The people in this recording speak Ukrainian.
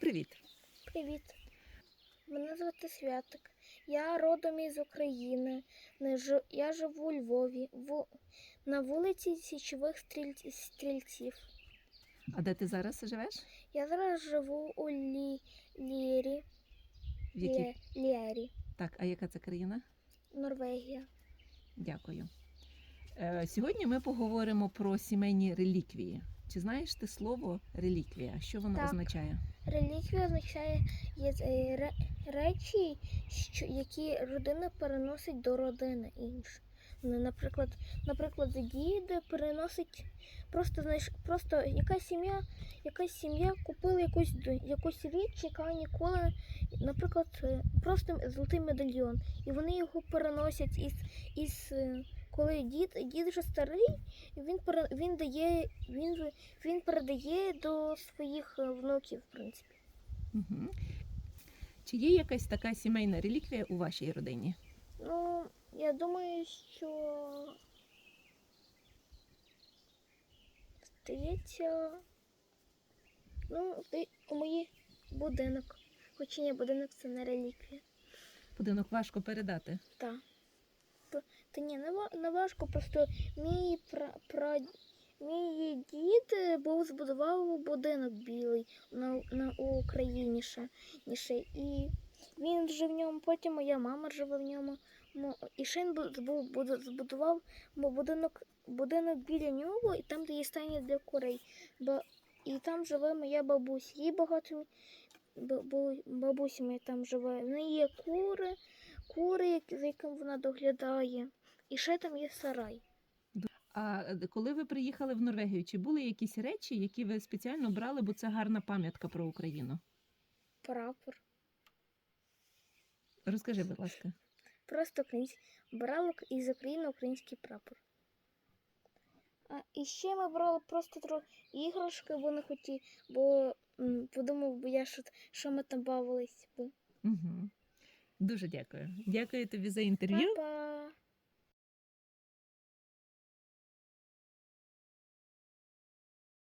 Привіт. Привіт. Мене звати Святик. Я родом із України. Я живу у Львові, на вулиці Січових стріль- стрільців. А де ти зараз живеш? Я зараз живу у Лі... Лірі, В якій? Лє... Лєрі, Так, а яка це країна? Норвегія. Дякую. Е, Сьогодні ми поговоримо про сімейні реліквії. Чи знаєш ти слово реліквія? Що воно Так. означає? Реліквія означає є, е, речі, що... які родина переносить до родини іншої. Ну, Наприклад, наприклад, дід переносить просто знаєш, просто якась сім'я, якась сім'я купила якусь якусь річ, яка ніколи, наприклад, е, просто золотий медальйон, і вони його переносять із, із е, коли дід, дід вже старий, він він дає, він, він передає до своїх е, внуків, в принципі. Угу. Чи є якась така сімейна реліквія у вашій родині? Ну, я думаю, що здається, ну, у моїй будинок. Хоча ні, будинок це не реліквія. Будинок важко передати. Так. Та ні, не, важко, просто мій пра, мій дід е, був збудував будинок білий на, на Україні ще. І він жив в ньому, потім моя мама живе в ньому. І ще він бу- збу- буду- збудував будинок, будинок біля нього, і там, де є стайня для курей. Бо, і там живе моя бабуся. Їй багато бу- бу- бабуся моя там живе. В неї є кури, кури, за яким вона доглядає. І ще там є сарай. А е, коли ви приїхали в Норвегію, чи були якісь речі, які ви спеціально брали, бо це гарна пам'ятка про Україну? Прапор. Розкажи, будь ласка. Просто український брали із України український прапор. А і ще ми брали просто трохи іграшки, бо не хотів, бо подумав би я, що, що ми там бавились. Угу. Дуже дякую. Дякую тобі за інтерв'ю. Па-па!